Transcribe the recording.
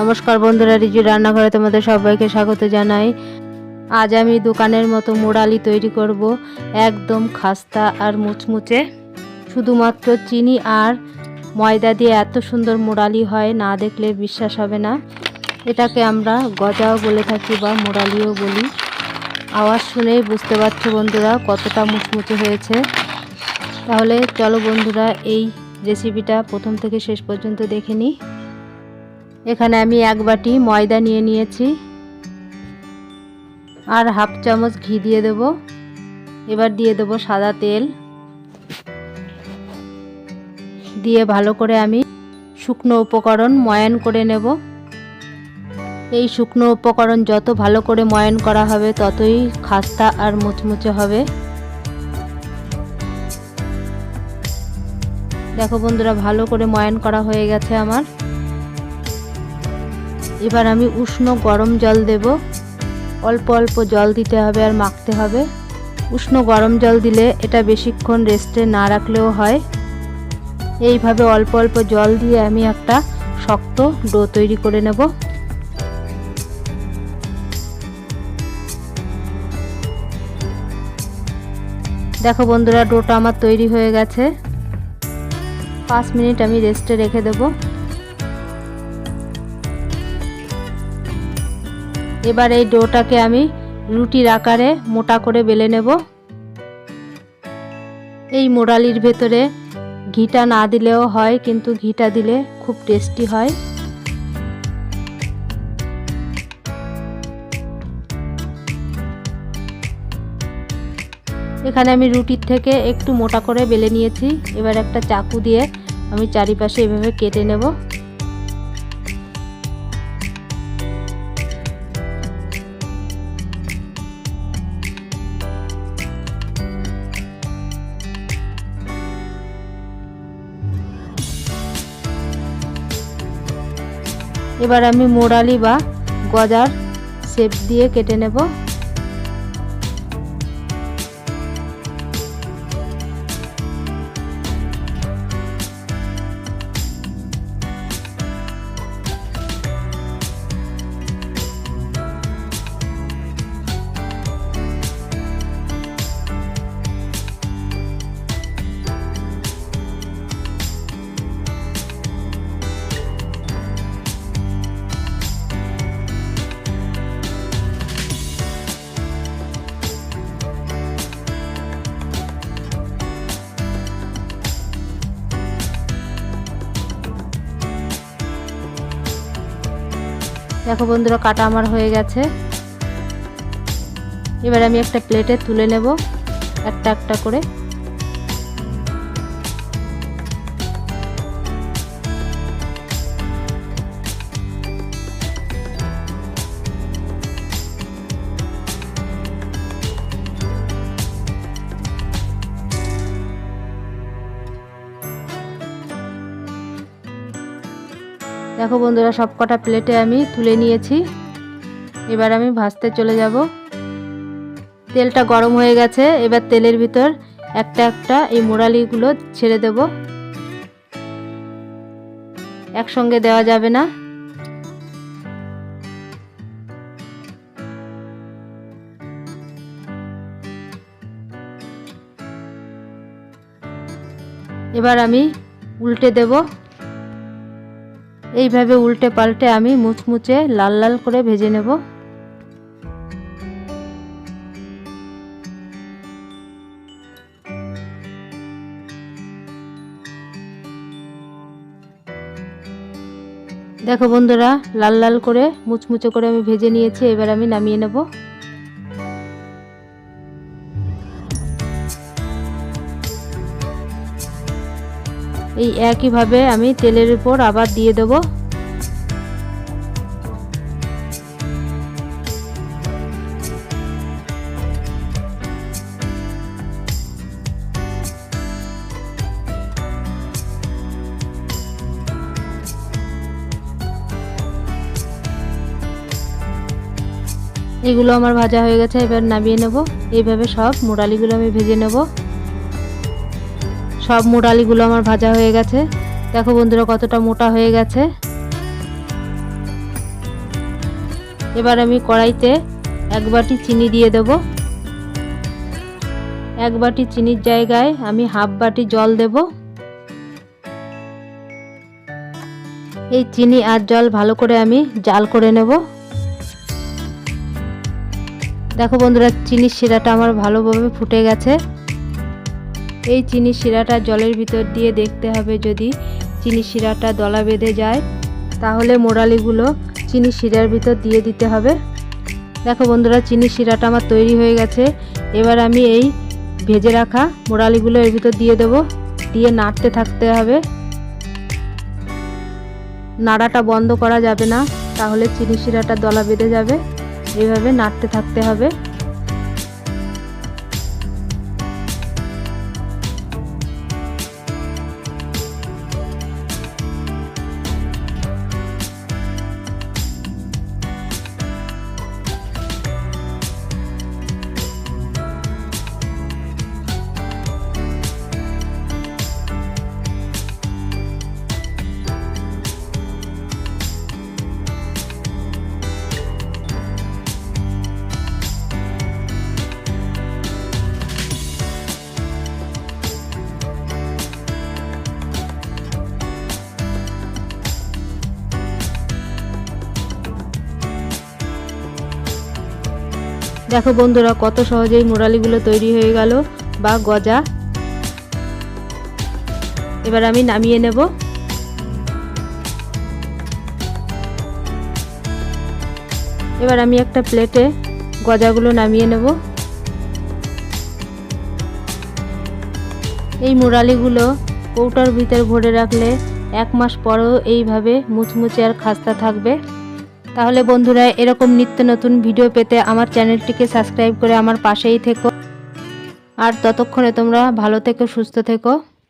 নমস্কার বন্ধুরা, রিজু রান্নাঘরে তোমাদের সবাইকে স্বাগত জানাই। আজ আমি দোকানের মতো মোড়ালি তৈরি করব একদম খাস্তা আর মুচমুচে। শুধুমাত্র চিনি আর ময়দা দিয়ে এত সুন্দর মোড়ালি হয়, না দেখলে বিশ্বাস হবে না। এটাকে আমরা গজাও বলে থাকি বা মোড়ালিও বলি। আওয়াজ শুনেই বুঝতে পারছ বন্ধুরা কতটা মুচমুচে হয়েছে। তাহলে চলো বন্ধুরা, এই রেসিপিটা প্রথম থেকে শেষ পর্যন্ত দেখে নিই। এখানে আমি এক বাটি ময়দা নিয়ে নিয়েছি। আর হাফ চামচ ঘি দিয়ে দেব। এবার দিয়ে দেব সাদা তেল। দিয়ে ভালো করে আমি শুকনো উপকরণ ময়ান করে নেব। এই শুকনো উপকরণ যত ভালো করে ময়ান করা হবে, ততই খাস্তা আর মুচমুচে হবে। দেখো বন্ধুরা, ভালো করে ময়ান করা হয়ে গেছে আমার। এবার আমি উষ্ণ গরম জল দেব। অল্প অল্প জল দিতে হবে আর মাখতে হবে। উষ্ণ গরম জল দিলে এটা বেশিক্ষণ রেস্টে না রাখলেও হয়। এইভাবে অল্প অল্প জল দিয়ে আমি একটা শক্ত ডো তৈরি করে নেব। দেখো বন্ধুরা, ডোটা আমার তৈরি হয়ে গেছে। পাঁচ মিনিট আমি রেস্টে রেখে দেবো। এবার এই ডোটাকে আমি রুটির আকারে মোটা করে বেলে নেব। এই মোড়ালির ভেতরে ঘিটা না দিলেও হয়, কিন্তু ঘিটা দিলে খুব টেস্টি হয়। এখানে আমি রুটির থেকে একটু মোটা করে বেলে নিয়েছি। এবার একটা চাকু দিয়ে আমি চারিপাশে এভাবে কেটে নেব। এবার আমি মোড়ালি বা গজার শেপ দিয়ে কেটে নেব। দেখো বন্ধুরা, কাটা আমার হয়ে গেছে। এবার আমি একটা প্লেটে তুলে নেব, একটা একটা করে। দেখো বন্ধুরা, সব কটা প্লেটে আমি তুলে নিয়েছি। এবার আমি ভাজতে চলে যাব। তেলটা গরম হয়ে গেছে, এবার তেলের ভিতর একটা একটা এই মোড়ালিগুলো ছেড়ে দেব। একসঙ্গে দেওয়া যাবে না। এবার আমি উল্টে দেবো। এইভাবে উল্টে পাল্টে আমি মুচমুচে লাল লাল করে ভেজে নেব। দেখো বন্ধুরা, লাল লাল করে মুচমুচে করে আমি ভেজে নিয়েছি, এবার আমি নামিয়ে নেব। এই একইভাবে আমি তেলের উপর আবার দিয়ে দেব। এগুলো আমার ভাজা হয়ে গেছে, এবার নামিয়ে নেব। এইভাবে সব মোড়ালিগুলো আমি ভেজে নেব। সব মোটালিগুলো আমার ভাজা হয়ে গেছে। দেখো বন্ধুরা কতটা মোটা হয়ে গেছে। এবার আমি কড়াইতে এক বাটি চিনি দিয়ে দেব। এক বাটি চিনির জায়গায় আমি হাফ বাটি জল দেব। এই চিনি আর জল ভালো করে আমি জাল করে নেব। দেখো বন্ধুরা, চিনির শিরাটা আমার ভালোভাবে ফুটে গেছে। এই চিনি শিরাটা জলের ভিতর দিয়ে দেখতে হবে যদি চিনি শিরাটা দলা বেঁধে যায়, তাহলে মোড়ালিগুলো চিনি শিরার ভিতর দিয়ে দিতে হবে। দেখো বন্ধুরা, চিনি শিরাটা আমার তৈরি হয়ে গেছে। এবার আমি এই ভেজে রাখা মোড়ালিগুলো এর ভিতর দিয়ে দেব। দিয়ে নাড়তে থাকতে হবে। নাড়াটা বন্ধ করা যাবে না, তাহলে চিনি শিরাটা দলা বেঁধে যাবে। এইভাবে নাড়তে থাকতে হবে। দেখো বন্ধুরা, কত সহজেই মোড়ালিগুলো তৈরি হয়ে গেল বা গজা। এবার আমি নামিয়ে নেব। এবার আমি একটা প্লেটে গজাগুলো নামিয়ে নেব। এই মোড়ালিগুলো কৌটার ভিতর ভরে রাখলে এক মাস পরেও এইভাবে মুচমুচে আর খাস্তা থাকবে। তাহলে বন্ধুরা, এরকম নিত্য নতুন ভিডিও পেতে আমার চ্যানেলটিকে সাবস্ক্রাইব করে আমার পাশেই থেকো। আর ততক্ষণে তোমরা ভালো থেকো, সুস্থ থেকো।